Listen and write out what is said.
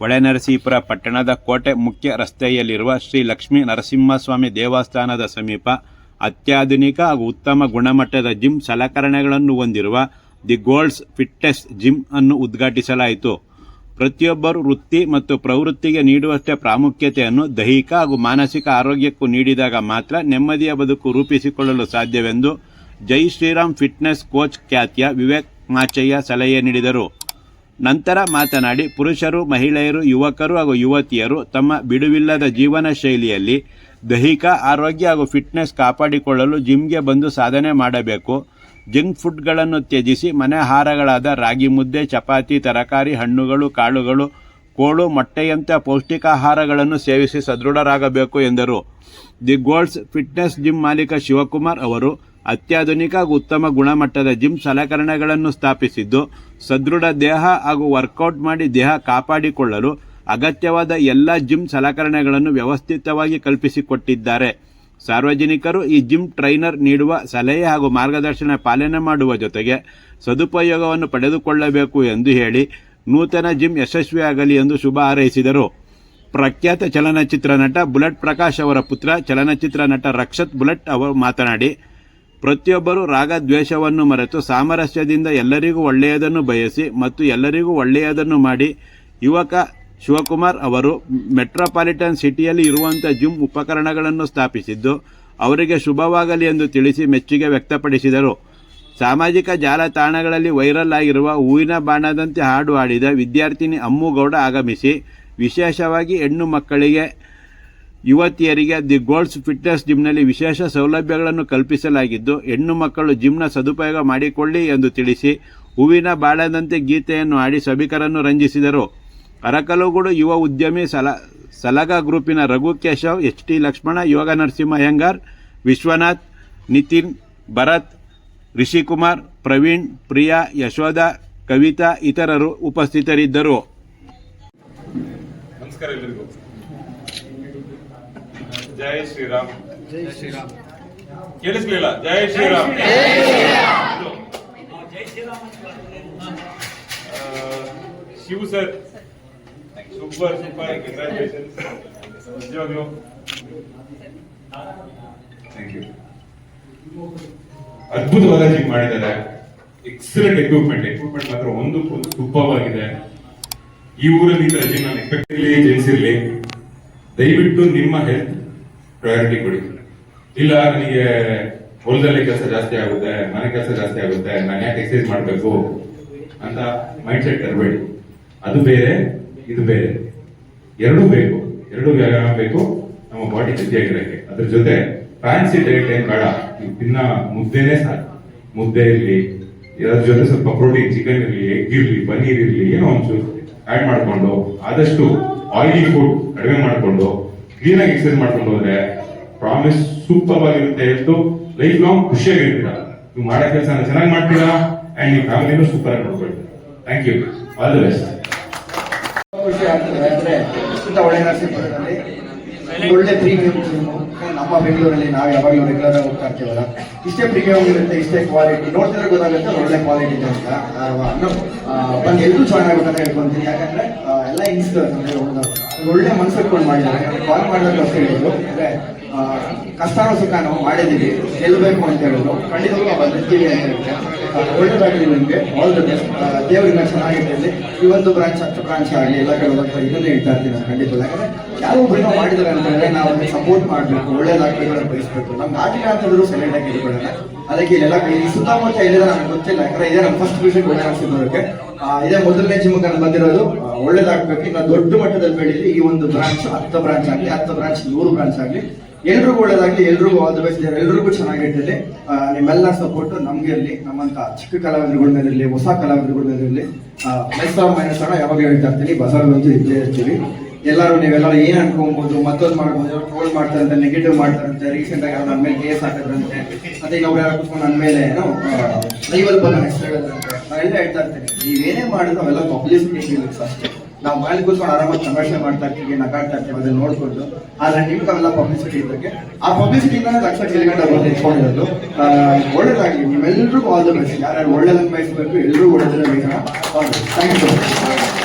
ಹೊಳೆನರಸೀಪುರ ಪಟ್ಟಣದ ಕೋಟೆ ಮುಖ್ಯ ರಸ್ತೆಯಲ್ಲಿರುವ ಶ್ರೀ ಲಕ್ಷ್ಮೀ ನರಸಿಂಹಸ್ವಾಮಿ ದೇವಸ್ಥಾನದ ಸಮೀಪ ಅತ್ಯಾಧುನಿಕ ಹಾಗೂ ಉತ್ತಮ ಗುಣಮಟ್ಟದ ಜಿಮ್ ಸಲಕರಣೆಗಳನ್ನು ಹೊಂದಿರುವ ದಿ ಗೋಲ್ಡ್ಸ್ ಫಿಟ್ನೆಸ್ ಜಿಮ್ ಅನ್ನು ಉದ್ಘಾಟಿಸಲಾಯಿತು. ಪ್ರತಿಯೊಬ್ಬರು ವೃತ್ತಿ ಮತ್ತು ಪ್ರವೃತ್ತಿಗೆ ನೀಡುವಷ್ಟೇ ಪ್ರಾಮುಖ್ಯತೆಯನ್ನು ದೈಹಿಕ ಹಾಗೂ ಮಾನಸಿಕ ಆರೋಗ್ಯಕ್ಕೂ ನೀಡಿದಾಗ ಮಾತ್ರ ನೆಮ್ಮದಿಯ ಬದುಕು ರೂಪಿಸಿಕೊಳ್ಳಲು ಸಾಧ್ಯವೆಂದು ಜೈ ಶ್ರೀರಾಮ್ ಫಿಟ್ನೆಸ್ ಕೋಚ್ ಖ್ಯಾತಿಯ ವಿವೇಕ್ ಮಾಚಯ್ಯ ಸಲಹೆ ನೀಡಿದರು. ನಂತರ ಮಾತನಾಡಿ ಪುರುಷರು, ಮಹಿಳೆಯರು, ಯುವಕರು ಹಾಗೂ ಯುವತಿಯರು ತಮ್ಮ ಬಿಡುವಿಲ್ಲದ ಜೀವನ ಶೈಲಿಯಲ್ಲಿ ದೈಹಿಕ ಆರೋಗ್ಯ ಹಾಗೂ ಫಿಟ್ನೆಸ್ ಕಾಪಾಡಿಕೊಳ್ಳಲು ಜಿಮ್ಗೆ ಬಂದು ಸಾಧನೆ ಮಾಡಬೇಕು. ಜಂಕ್ ಫುಡ್ಗಳನ್ನು ತ್ಯಜಿಸಿ ಮನೆ ಆಹಾರಗಳಾದ ರಾಗಿ ಮುದ್ದೆ, ಚಪಾತಿ, ತರಕಾರಿ, ಹಣ್ಣುಗಳು, ಕಾಳುಗಳು, ಕೋಳು ಮೊಟ್ಟೆಯಂಥ ಪೌಷ್ಟಿಕಾಹಾರಗಳನ್ನು ಸೇವಿಸಿ ಸದೃಢರಾಗಬೇಕು ಎಂದರು. ದಿ ಗೋಲ್ಡ್ಸ್ ಫಿಟ್ನೆಸ್ ಜಿಮ್ ಮಾಲೀಕ ಶಿವಕುಮಾರ್ ಅವರು ಅತ್ಯಾಧುನಿಕ ಹಾಗೂ ಉತ್ತಮ ಗುಣಮಟ್ಟದ ಜಿಮ್ ಸಲಕರಣೆಗಳನ್ನು ಸ್ಥಾಪಿಸಿದ್ದು, ಸದೃಢ ದೇಹ ಹಾಗೂ ವರ್ಕೌಟ್ ಮಾಡಿ ದೇಹ ಕಾಪಾಡಿಕೊಳ್ಳಲು ಅಗತ್ಯವಾದ ಎಲ್ಲ ಜಿಮ್ ಸಲಕರಣೆಗಳನ್ನು ವ್ಯವಸ್ಥಿತವಾಗಿ ಕಲ್ಪಿಸಿಕೊಟ್ಟಿದ್ದಾರೆ. ಸಾರ್ವಜನಿಕರು ಈ ಜಿಮ್ ಟ್ರೈನರ್ ನೀಡುವ ಸಲಹೆ ಹಾಗೂ ಮಾರ್ಗದರ್ಶನ ಪಾಲನೆ ಮಾಡುವ ಜೊತೆಗೆ ಸದುಪಯೋಗವನ್ನು ಪಡೆದುಕೊಳ್ಳಬೇಕು ಎಂದು ಹೇಳಿ ನೂತನ ಜಿಮ್ ಯಶಸ್ವಿಯಾಗಲಿ ಎಂದು ಶುಭ ಹಾರೈಸಿದರು. ಪ್ರಖ್ಯಾತ ಚಲನಚಿತ್ರ ನಟ ಬುಲೆಟ್ ಪ್ರಕಾಶ್ ಅವರ ಪುತ್ರ, ಚಲನಚಿತ್ರ ನಟ ರಕ್ಷತ್ ಬುಲೆಟ್ ಅವರು ಮಾತನಾಡಿ ಪ್ರತಿಯೊಬ್ಬರು ರಾಗ ದ್ವೇಷವನ್ನು ಮರೆತು ಸಾಮರಸ್ಯದಿಂದ ಎಲ್ಲರಿಗೂ ಒಳ್ಳೆಯದನ್ನು ಬಯಸಿ ಮತ್ತು ಎಲ್ಲರಿಗೂ ಒಳ್ಳೆಯದನ್ನು ಮಾಡಿ. ಯುವಕ ಶಿವಕುಮಾರ್ ಅವರು ಮೆಟ್ರೋಪಾಲಿಟನ್ ಸಿಟಿಯಲ್ಲಿ ಇರುವಂಥ ಜಿಮ್ ಉಪಕರಣಗಳನ್ನು ಸ್ಥಾಪಿಸಿದ್ದು, ಅವರಿಗೆ ಶುಭವಾಗಲಿ ಎಂದು ತಿಳಿಸಿ ಮೆಚ್ಚುಗೆ ವ್ಯಕ್ತಪಡಿಸಿದರು. ಸಾಮಾಜಿಕ ಜಾಲತಾಣಗಳಲ್ಲಿ ವೈರಲ್ ಆಗಿರುವ ಹೂವಿನ ಬಾಣದಂತೆ ಹಾಡು ಹಾಡಿದ ವಿದ್ಯಾರ್ಥಿನಿ ಅಮ್ಮುಗೌಡ ಆಗಮಿಸಿ, ವಿಶೇಷವಾಗಿ ಹೆಣ್ಣು ಮಕ್ಕಳಿಗೆ ಯುವತಿಯರಿಗೆ ದಿ ಗೋಲ್ಡ್ಸ್ ಫಿಟ್ನೆಸ್ ಜಿಮ್ನಲ್ಲಿ ವಿಶೇಷ ಸೌಲಭ್ಯಗಳನ್ನು ಕಲ್ಪಿಸಲಾಗಿದ್ದು, ಹೆಣ್ಣು ಮಕ್ಕಳು ಜಿಮ್ನ ಸದುಪಯೋಗ ಮಾಡಿಕೊಳ್ಳಿ ಎಂದು ತಿಳಿಸಿ ಹೂವಿನ ಬಾಳದಂತೆ ಗೀತೆಯನ್ನು ಹಾಡಿ ಸಭಿಕರನ್ನು ರಂಜಿಸಿದರು. ಅರಕಲುಗೂಡು ಯುವ ಉದ್ಯಮಿ ಸಲ, ಸಲಗಾ ಗ್ರೂಪಿನ ರಘು ಕೇಶವ್ ಎಚ್ ಟಿ ಲಕ್ಷ್ಮಣ, ಯೋಗ ನರಸಿಂಹ ಅಯ್ಯಂಗಾರ್ ವಿಶ್ವನಾಥ್, ನಿತಿನ್, ಭರತ್, ರಿಷಿಕುಮಾರ್, ಪ್ರವೀಣ್, ಪ್ರಿಯಾ, ಯಶೋಧ, ಕವಿತಾ ಇತರರು ಉಪಸ್ಥಿತರಿದ್ದರು. ನಮಸ್ಕಾರ ಜೈ ಶ್ರೀರಾಮ್. ಜೈ Shriram. ಕೇಳಿಸ್ಲಿಲ್ಲ? Jai Shriram. Shiva sir super super congratulations ನಿಜವಾಗ್ಲು ಥ್ಯಾಂಕ್ ಯು ಅದ್ಭುತವಾದ ಜಿಮ್ ಮಾಡಿದ್ದಾರೆ. ಎಕ್ಸಲೆಂಟ್ ಎಕ್ವಿಪ್ಮೆಂಟ್ ಎಕ್ವಿಪ್ಮೆಂಟ್ ಮಾತ್ರ ಒಂದು ಸೂಪರ್ ಆಗಿದೆ ಈ ಊರಲ್ಲಿ ಈ ತರ ಜಿಮ್ ನಾನು ಎಕ್ಸ್ಪೆಕ್ಟ್ ಜನಿಸಿರ್ಲಿ. ದಯವಿಟ್ಟು ನಿಮ್ಮ ಹೆಲ್ತ್ ಪ್ರಯಾರಿಟಿ ಕೊಡಿ. ಇಲ್ಲ, ನನಗೆ ಹೊಲದಲ್ಲಿ ಕೆಲಸ ಜಾಸ್ತಿ ಆಗುತ್ತೆ, ಮನೆ ಕೆಲಸ ಜಾಸ್ತಿ ಆಗುತ್ತೆ, ನಾನು ಯಾಕೆ ಎಕ್ಸೈಸ್ ಮಾಡಬೇಕು ಅಂತ ಮೈಂಡ್ ಸೆಟ್ ತರಬೇಡಿ. ಅದು ಬೇರೆ, ಇದು ಬೇರೆ. ಎರಡೂ ಬೇಕು, ಎರಡೂ ವ್ಯಾಯಾಮ ಬೇಕು, ನಮ್ಮ ಬಾಡಿ ಗಟ್ಟಿಯಾಗಿರಕ್ಕೆ ಅದ್ರ ಜೊತೆ ಫ್ಯಾನ್ಸಿ ಡೈಟ್ ಏನು ಬೇಡ ತಿನ್ನ ಮುದ್ದೆನೇ ಸಾಕು. ಮುದ್ದೆ ಇರಲಿ, ಅದ್ರ ಜೊತೆ ಸ್ವಲ್ಪ ಪ್ರೋಟೀನ್ ಚಿಕನ್ ಇರಲಿ ಎಗ್ ಇರಲಿ ಪನೀರ್ ಇರಲಿ, ಏನೋ ಒಂಚೂರು ಆಡ್ ಮಾಡ್ಕೊಂಡು ಆದಷ್ಟು ಆಯಿಲಿ ಫುಡ್ ಕಡಿಮೆ ಮಾಡ್ಕೊಂಡು ಕ್ಲೀನ್ ಆಗಿ ಮಾಡ್ಕೊಂಡು ಹೋದ್ರೆ ಪ್ರಾಮಿಸ್ ಸೂಪರ್ ಆಗಿರುತ್ತೆ ಎಷ್ಟು ಲೈಫ್ ಲಾಂಗ್ ಖುಷಿಯಾಗಿರ್ತೀರಾ. ನೀವು ಮಾಡೋ ಕೆಲಸ ಚೆನ್ನಾಗಿ ಮಾಡ್ತೀರಾ ಅಂಡ್ ನೀವು ಫ್ಯಾಮಿಲಿನೂ ಸೂಪರ್ ಆಗಿ ನೋಡ್ಕೊಳ್ತೀರಾ thank you. All the best. ಖುಷಿ ಆಗ್ತದೆ ಅಂದ್ರೆ ಒಳ್ಳೆ ನರಸೀಪುರದಲ್ಲಿ ಒಳ್ಳೆ ಪ್ರೀಮಿಯಂ ನಮ್ಮ ಬೆಂಗಳೂರಲ್ಲಿ ನಾವು ಯಾವಾಗಲೂ ರೆಗ್ಯುಲರ್ ಆಗಿ ಹೋಗ್ತಾ ಇರ್ತೀವಲ್ಲ, ಇಷ್ಟೇ ಪ್ರೀಮಿಯಂ ಇರುತ್ತೆ, ಇಷ್ಟೇ ಕ್ವಾಲಿಟಿ ನೋಡ್ತಿದ್ರೆ ಗೊತ್ತಾಗುತ್ತೆ ಒಳ್ಳೆ ಕ್ವಾಲಿಟಿ ಇದೆ ಅಂತ. ಅನ್ನೋ ಬಂದು ಎಲ್ಲರೂ ಆಗ್ಬೇಕಂತ ಹೇಳ್ಕೊಂತೀನಿ. ಯಾಕಂದ್ರೆ ಎಲ್ಲ ಇನ್ಸ್ಟರ್ ಅಂದ್ರೆ ಒಂದು ಒಳ್ಳೆ ಮನಸ್ಸು ಮಾಡಿದ್ದಾರೆ. ಕಾಲ್ ಮಾಡಿದಾಗ ಅಂತ ಹೇಳಿದ್ರು ಆ, ಸುಖ ನಾವು ಮಾಡಿದ್ದೀವಿ. ಗೆಲ್ಲಬೇಕು ಅಂತ ಹೇಳೋದು. ಖಂಡಿತವಾಗ್ಲೂ ನಾವು ಬಂದಿರ್ತೀವಿ ಅಂತ ಹೇಳಿದ್ರೆ ಆ, ಒಳ್ಳೇದಾಗಲಿ ನಿಮಗೆ. ಆಲ್ ದ ಬೆಸ್ಟ್ ದೇವರಿಂದ ಚೆನ್ನಾಗಿರಲಿ ಈ ಒಂದು ಬ್ರಾಂಚ್ ಹತ್ತು ಬ್ರಾಂಚ್ ಆಗಲಿ ಎಲ್ಲ ಕಡೆ ಇದನ್ನೇ ಹೇಳ್ತಾ ಇರ್ತೀನಿ ನಾನು ಖಂಡಿತ ಯಾಕಂದ್ರೆ ಯಾರು ಒಬ್ಬರು ಮಾಡಿದ್ದಾರೆ ಅಂತ ಹೇಳಿದ್ರೆ ನಾವು ಅವ್ರಿಗೆ ಸಪೋರ್ಟ್ ಮಾಡಬೇಕು ಒಳ್ಳೇದಾಗಬೇಕು ಅಂತ ಬಯಸ್ಬೇಕು. ನಮ್ಗೆ ಆಗಿಲ್ಲ ಅಂತಂದ್ರೂ ಸೈಲೆಂಟ್ ಆಗಿ ಇಟ್ಕೊಳ್ಳೋಣ. ಅದಕ್ಕೆ ಇಲ್ಲೆಲ್ಲ ಈ ಸುತ್ತಮುತ್ತ ಎಲ್ಲಿದೆ ನನಗೆ ಗೊತ್ತಿಲ್ಲ. ಯಾಕಂದ್ರೆ ಇದೇ ನಮ್ಮ ಫಸ್ಟ್ ವಿಷಯ ಒಳ್ಳೆ ಅನಿಸಿದ್ದಕ್ಕೆ ಇದೇ ಮೊದಲನೇ ಜಿಮ್ಗೆ ನಾನು ಬಂದಿರೋದು ಒಳ್ಳೇದಾಗ್ಬೇಕು. ಇನ್ನು ದೊಡ್ಡ ಮಟ್ಟದಲ್ಲಿ ಬೆಳೀಲಿ ಈ ಒಂದು ಬ್ರಾಂಚ್ ಹತ್ತು ಬ್ರಾಂಚ್ ಆಗಲಿ ಹತ್ತು ಬ್ರಾಂಚ್ ನೂರು ಬ್ರಾಂಚ್ ಆಗಲಿ. ಎಲ್ರಿಗೂ ಒಳ್ಳೇದಾಗ್ಲಿ, ಎಲ್ರಿಗೂ ಆಲ್ ದ ಬೆಸ್ಟ್ ಎಲ್ರಿಗೂ ಚೆನ್ನಾಗಿರ್ತದೆ ನಿಮ್ಮೆಲ್ಲ ಸಪೋರ್ಟ್ ನಮ್ಗೆ ಇರಲಿ. ನಮ್ಮಂತ ಚಿಕ್ಕ ಕಲಾವಿದರುಗಳ ಮೇಲೆ ಇರಲಿ, ಹೊಸ ಕಲಾವಿದರುಗಳ ಮೇಲೆ ಇರಲಿ. ಮೈಸೂರು ಮೈನಸ್ ಹಣ ಯಾವಾಗ ಹೇಳ್ತಾ ಇರ್ತೀನಿ ಬಜಾರ್ಗಂತೂ ಇದ್ದೇ ಇರ್ತೀವಿ. ಎಲ್ಲರೂ ನೀವೆಲ್ಲರೂ ಏನ್ ಅನ್ಕೊಬಹುದು ಮತ್ತೊಂದು ಮಾಡ್ಬೋದು ಟ್ರೋಲ್ ಮಾಡ್ತಾರಂತೆ ನೆಗೆಟಿವ್ ಮಾಡ್ತಾರಂತೆ ರೀಸೆಂಟ್ ಆಗಿ ನನ್ನ ಮೇಲೆ ಕೇಸ್ ಹಾಕಿದ್ರಂತೆ, ಮತ್ತೆ ಇನ್ನೊಬ್ರು ಯಾರು ಕುತ್ಕೊಂಡು ನನ್ನ ಮೇಲೆ ಏನು ಲೈವಲ್ ಬಂದ ಹೆಸರು ಹೇಳ್ತಾ ಇರ್ತೀನಿ. ನೀವೇನೇ ಮಾಡಿದ್ರು ಅವೆಲ್ಲ ಪಬ್ಲಿಸಿಟಿ ಅಷ್ಟೇ. ನಾವು ಮನೇಲಿ ಕೂತ್ಕೊಂಡು ಆರಾಮಾಗಿ ಸಂಭಾಷಣೆ ಮಾಡ್ತಾ ಇರ್ತೀವಿ, ನಗಾಡ್ತಾ ಇರ್ತೀವಿ, ಅದನ್ನ ನೋಡ್ಕೊಂಡು. ಆದ್ರೆ ನಿಮ್ಗೆ ಅವೆಲ್ಲ ಪಬ್ಲಿಸಿಟಿ ಇದ್ದಕ್ಕೆ, ಆ ಪಬ್ಲಿಸಿಟಿನ ಲಕ್ಷ ಕಿಲೋಮೀಟರ್ ಬಂದು ನಿಂತ್ಕೊಂಡಿರೋದು ಒಳ್ಳೇದಾಗಿ ನಿಮ್ಮೆಲ್ಲರಿಗೂ ಆಲ್ ದ ಬೆಸ್ಟ್ ಯಾರ್ಯಾರು ಒಳ್ಳೇದನ್ನ ಬಯಸಬೇಕು ಎಲ್ಲರೂ ಒಳ್ಳೇದನ್ನ ಬೇಕಲ್ಲ ಥ್ಯಾಂಕ್ ಯು